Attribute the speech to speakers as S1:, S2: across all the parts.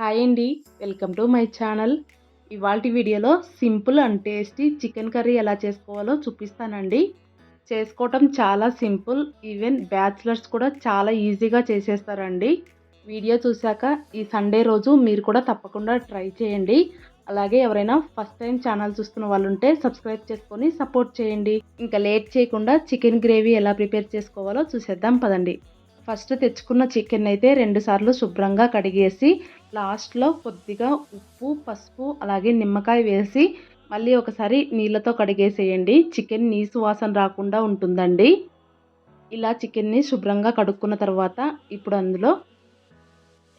S1: Hi అండి welcome to my channel. ఇవాళ వీడియోలో simple and tasty chicken curry ఎలా చేసుకోవాలో చూపిస్తానండి. చేసుకోవటం చాలా సింపుల్ ఈవెన్ బ్యాచిలర్స్ కూడా చాలా ఈజీగా చేసేస్తారండి. వీడియో చూశాక ఈ సండే రోజు మీరు కూడా తప్పకుండా ట్రై చేయండి. అలాగే ఎవరైనా ఫస్ట్ టైం ఛానల్ చూస్తున్న వాళ్ళు ఉంటే సబ్స్క్రైబ్ చేసుకొని సపోర్ట్ చేయండి. ఇంకా లేట్ చేయకుండా చికెన్ గ్రేవీ ఎలా ప్రిపేర్ చేసుకోవాలో చూసేద్దాం పదండి. ఫస్ట్ తెచ్చుకున్న చికెన్ అయితే రెండుసార్లు శుభ్రంగా కడిగేసి లాస్ట్లో కొద్దిగా ఉప్పు పసుపు అలాగే నిమ్మకాయ వేసి మళ్ళీ ఒకసారి నీళ్ళతో కడిగేసేయండి. చికెన్ నీసు వాసన రాకుండా ఉంటుందండి. ఇలా చికెన్ని శుభ్రంగా కడుక్కున్న తర్వాత ఇప్పుడు అందులో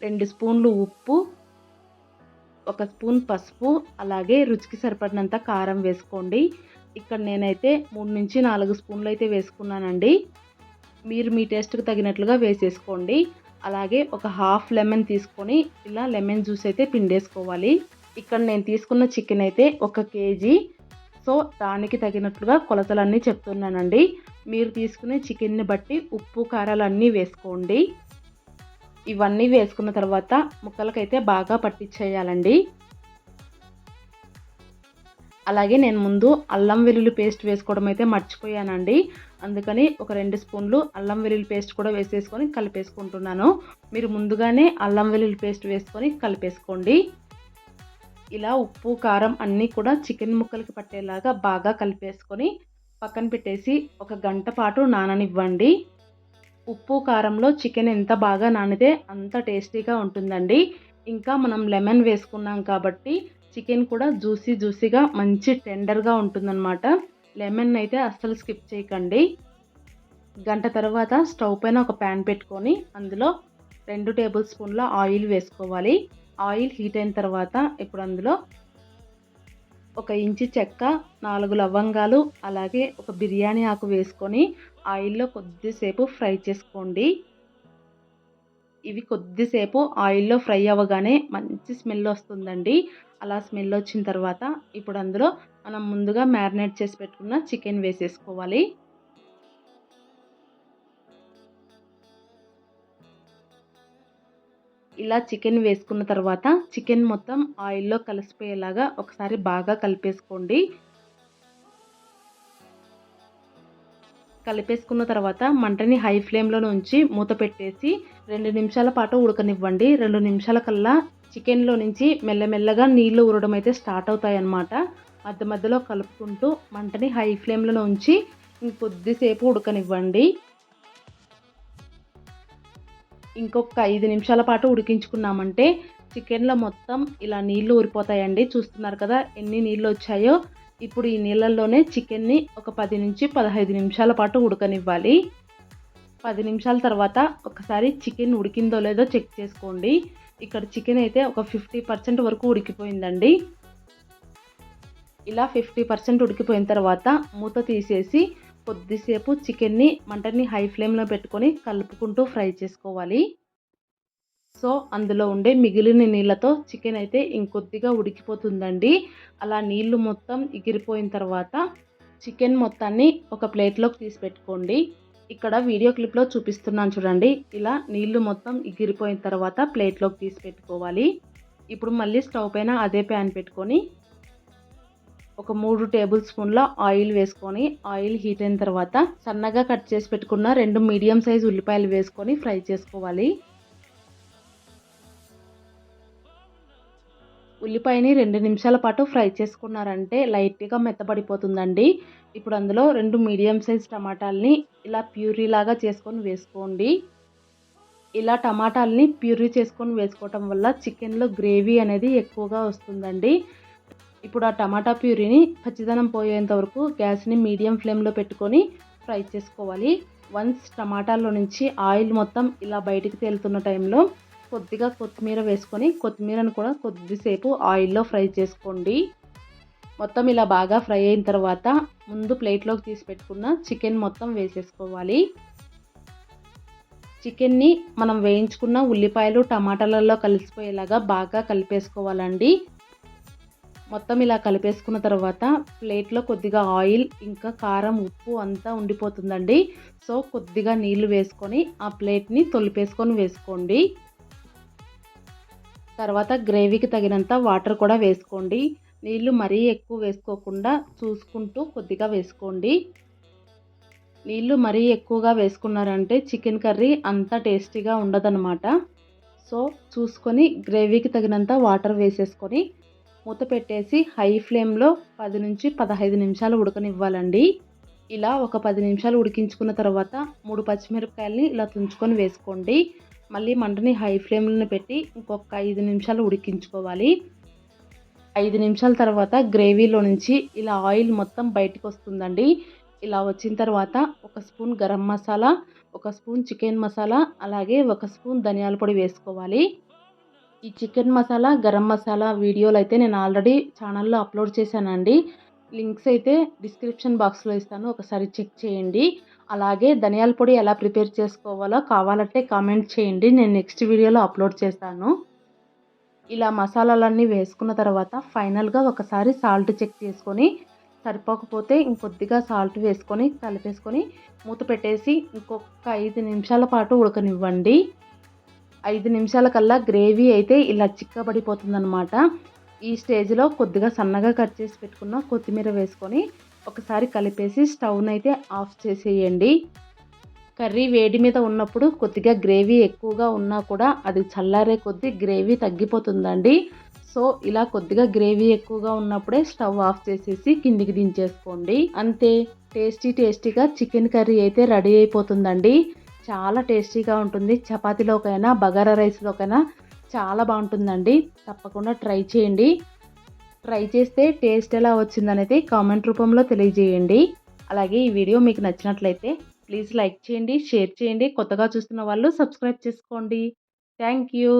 S1: రెండు స్పూన్లు ఉప్పు ఒక స్పూన్ పసుపు అలాగే రుచికి సరిపడినంత కారం వేసుకోండి. ఇక్కడ నేనైతే మూడు నుంచి నాలుగు స్పూన్లు అయితే వేసుకున్నానండి. మీరు మీ టేస్ట్కి తగినట్లుగా వేసేసుకోండి. అలాగే ఒక హాఫ్ లెమన్ తీసుకొని ఇలా లెమన్ జ్యూస్ అయితే పిండేసుకోవాలి. ఇక్కడ నేను తీసుకున్న చికెన్ అయితే ఒక కేజీ. సో దానికి తగినట్లుగా కొలతలన్నీ చెప్తున్నానండి. మీరు తీసుకునే చికెన్ని బట్టి ఉప్పు కారాలు అన్నీ వేసుకోండి. ఇవన్నీ వేసుకున్న తర్వాత ముక్కలకైతే బాగా పట్టించేయాలండి. అలాగే నేను ముందు అల్లం వెల్లుల్లి పేస్ట్ వేసుకోవడం అయితే మర్చిపోయానండి. అందుకని ఒక రెండు స్పూన్లు అల్లం వెల్లుల్లి పేస్ట్ కూడా వేసేసుకొని కలిపేసుకుంటున్నాను. మీరు ముందుగానే అల్లం వెల్లుల్లి పేస్ట్ వేసుకొని కలిపేసుకోండి. ఇలా ఉప్పు కారం అన్నీ కూడా చికెన్ ముక్కలకి పట్టేలాగా బాగా కలిపేసుకొని పక్కన పెట్టేసి ఒక గంట పాటు నాననివ్వండి. ఉప్పు కారంలో చికెన్ ఎంత బాగా నానితే అంత టేస్టీగా ఉంటుందండి. ఇంకా మనం లెమన్ వేసుకున్నాం కాబట్టి చికెన్ కూడా జ్యూసీ జ్యూసీగా మంచి టెండర్గా ఉంటుందన్నమాట. లెమన్ అయితే అస్సలు స్కిప్ చేయకండి. గంట తర్వాత స్టవ్ పైన ఒక ప్యాన్ పెట్టుకొని అందులో రెండు టేబుల్ స్పూన్ల ఆయిల్ వేసుకోవాలి. ఆయిల్ హీట్ అయిన తర్వాత ఇప్పుడు అందులో ఒక ఇంచి చెక్క నాలుగు లవంగాలు అలాగే ఒక బిర్యానీ ఆకు వేసుకొని ఆయిల్లో కొద్దిసేపు ఫ్రై చేసుకోండి. ఇవి కొద్దిసేపు ఆయిల్లో ఫ్రై అవ్వగానే మంచి స్మెల్ వస్తుందండి. అలా స్మెల్ వచ్చిన తర్వాత ఇప్పుడు అందులో మనం ముందుగా మ్యారినేట్ చేసి పెట్టుకున్న చికెన్ వేసేసుకోవాలి. ఇలా చికెన్ వేసుకున్న తర్వాత చికెన్ మొత్తం ఆయిల్లో కలిసిపోయేలాగా ఒకసారి బాగా కలిపేసుకోండి. కలిపేసుకున్న తర్వాత మంటని హై ఫ్లేమ్లో నుంచి మూత పెట్టేసి రెండు నిమిషాల పాటు ఉడకనివ్వండి. రెండు నిమిషాల కల్లా చికెన్లో నుంచి మెల్లమెల్లగా నీళ్ళు ఊరడం అయితే స్టార్ట్ అవుతాయన్నమాట. మధ్య మధ్యలో కలుపుకుంటూ మంటని హై ఫ్లేమ్లో ఉంచి కొద్దిసేపు ఉడకనివ్వండి. ఇంకొక ఐదు నిమిషాల పాటు ఉడికించుకున్నామంటే చికెన్లో మొత్తం ఇలా నీళ్ళు ఊరిపోతాయండి. చూస్తున్నారు కదా ఎన్ని నీళ్ళు వచ్చాయో. ఇప్పుడు ఈ నీళ్ళల్లోనే చికెన్ని ఒక పది నుంచి పదహైదు నిమిషాల పాటు ఉడకనివ్వాలి. పది నిమిషాల తర్వాత ఒకసారి చికెన్ ఉడికిందో లేదో చెక్ చేసుకోండి. ఇక్కడ చికెన్ అయితే ఒక ఫిఫ్టీ పర్సెంట్ వరకు ఉడికిపోయిందండి. ఇలా ఫిఫ్టీ పర్సెంట్ ఉడికిపోయిన తర్వాత మూత తీసేసి కొద్దిసేపు చికెన్ని మంటని హై ఫ్లేమ్లో పెట్టుకొని కలుపుకుంటూ ఫ్రై చేసుకోవాలి. సో అందులో ఉండే మిగిలిన నీళ్ళతో చికెన్ అయితే ఇంకొద్దిగా ఉడికిపోతుందండి. అలా నీళ్ళు మొత్తం ఎగిరిపోయిన తర్వాత చికెన్ మొత్తాన్ని ఒక ప్లేట్లోకి తీసి పెట్టుకోండి ఇక్కడ వీడియో క్లిప్లో చూపిస్తున్నాను చూడండి. ఇలా నీళ్ళు మొత్తం ఎగిరిపోయిన తర్వాత ప్లేట్లోకి తీసి పెట్టుకోవాలి ఇప్పుడు మళ్ళీ స్టవ్ పైన అదే ప్యాన్ పెట్టుకొని ఒక మూడు టేబుల్ స్పూన్ల ఆయిల్ వేసుకొని ఆయిల్ హీట్ అయిన తర్వాత సన్నగా కట్ చేసి పెట్టుకున్న రెండు మీడియం సైజ్ ఉల్లిపాయలు వేసుకొని ఫ్రై చేసుకోవాలి. ఉల్లిపాయని రెండు నిమిషాల పాటు ఫ్రై చేసుకున్నారంటే లైట్గా మెత్తబడిపోతుందండి. ఇప్పుడు అందులో రెండు మీడియం సైజ్ టమాటాలని ఇలా ప్యూరీ లాగా చేసుకొని వేసుకోండి. ఇలా టమాటాలని ప్యూరీ చేసుకొని వేసుకోవటం వల్ల చికెన్లో గ్రేవీ అనేది ఎక్కువగా వస్తుందండి. ఇప్పుడు ఆ టమాటా ప్యూరీని పచ్చిదనం పోయేంత వరకు గ్యాస్ని మీడియం ఫ్లేమ్లో పెట్టుకొని ఫ్రై చేసుకోవాలి. వన్స్ టమాటాల్లో నుంచి ఆయిల్ మొత్తం ఇలా బయటికి తేలుతున్న టైంలో కొద్దిగా కొత్తిమీర వేసుకొని కొత్తిమీరను కూడా కొద్దిసేపు ఆయిల్లో ఫ్రై చేసుకోండి. మొత్తం ఇలా బాగా ఫ్రై అయిన తర్వాత ముందు ప్లేట్లోకి తీసి పెట్టుకున్న చికెన్ మొత్తం వేసేసుకోవాలి. చికెన్ని మనం వేయించుకున్న ఉల్లిపాయలు టమాటాలలో కలిసిపోయేలాగా బాగా కలిపేసుకోవాలండి. మొత్తం ఇలా కలిపేసుకున్న తర్వాత ప్లేట్లో కొద్దిగా ఆయిల్ ఇంకా కారం ఉప్పు అంతా ఉండిపోతుందండి. సో కొద్దిగా నీళ్ళు వేసుకొని ఆ ప్లేట్ని తొలిపేసుకొని వేసుకోండి. తర్వాత గ్రేవీకి తగినంత వాటర్ కూడా వేసుకోండి. నీళ్ళు మరీ ఎక్కువ వేసుకోకుండా చూసుకుంటూ కొద్దిగా వేసుకోండి. నీళ్ళు మరీ ఎక్కువగా వేసుకున్నారంటే చికెన్ కర్రీ అంత టేస్టీగా ఉండదన్నమాట. సో చూసుకొని గ్రేవీకి తగినంత వాటర్ వేసేసుకొని మూత పెట్టేసి హై ఫ్లేమ్లో పది నుంచి పదహైదు నిమిషాలు ఉడకనివ్వాలండి. ఇలా ఒక పది నిమిషాలు ఉడికించుకున్న తర్వాత మూడు పచ్చిమిరపకాయలని ఇలా తుంచుకొని వేసుకోండి. మళ్ళీ మంటని హై ఫ్లేమ్లో పెట్టి ఇంకొక ఐదు నిమిషాలు ఉడికించుకోవాలి. ఐదు నిమిషాల తర్వాత గ్రేవీలో నుంచి ఇలా ఆయిల్ మొత్తం బయటకు వస్తుందండి. ఇలా వచ్చిన తర్వాత ఒక స్పూన్ గరం మసాలా ఒక స్పూన్ చికెన్ మసాలా అలాగే ఒక స్పూన్ ధనియాల పొడి వేసుకోవాలి. ఈ చికెన్ మసాలా గరం మసాలా వీడియోలు అయితే నేను ఆల్రెడీ ఛానల్లో అప్లోడ్ చేశానండి. లింక్స్ అయితే డిస్క్రిప్షన్ బాక్స్లో ఇస్తాను ఒకసారి చెక్ చేయండి. అలాగే ధనియాల పొడి ఎలా ప్రిపేర్ చేసుకోవాలో కావాలంటే కామెంట్ చేయండి. నేను నెక్స్ట్ వీడియోలో అప్లోడ్ చేస్తాను. ఇలా మసాలాలన్నీ వేసుకున్న తర్వాత ఫైనల్గా ఒకసారి సాల్ట్ చెక్ చేసుకొని సరిపోకపోతే ఇంకొద్దిగా సాల్ట్ వేసుకొని కలిపేసుకొని మూత పెట్టేసి ఇంకొక ఐదు నిమిషాల పాటు ఉడకనివ్వండి. ఐదు నిమిషాల కల్లా గ్రేవీ అయితే ఇలా చిక్కబడిపోతుందన్నమాట. ఈ స్టేజ్లో కొద్దిగా సన్నగా కట్ చేసి పెట్టుకున్న కొత్తిమీర వేసుకొని ఒకసారి కలిపేసి స్టవ్ని అయితే ఆఫ్ చేసేయండి. కర్రీ వేడి మీద ఉన్నప్పుడు కొద్దిగా గ్రేవీ ఎక్కువగా ఉన్నా కూడా అది చల్లారే కొద్దీ గ్రేవీ తగ్గిపోతుందండి. సో ఇలా కొద్దిగా గ్రేవీ ఎక్కువగా ఉన్నప్పుడే స్టవ్ ఆఫ్ చేసేసి కిందికి దించేసుకోండి. అంతే టేస్టీ టేస్టీగా చికెన్ కర్రీ అయితే రెడీ అయిపోతుందండి. చాలా టేస్టీగా ఉంటుంది. చపాతీలోకైనా బగారా రైస్లోకైనా చాలా బాగుంటుందండి. తప్పకుండా ట్రై చేయండి. ట్రై చేస్తే టేస్ట్ ఎలా వచ్చిందనేది కామెంట్ రూపంలో తెలియజేయండి. అలాగే ఈ వీడియో మీకు నచ్చినట్లయితే ప్లీజ్ లైక్ చేయండి షేర్ చేయండి. కొత్తగా చూస్తున్న వాళ్ళు సబ్స్క్రైబ్ చేసుకోండి. Thank you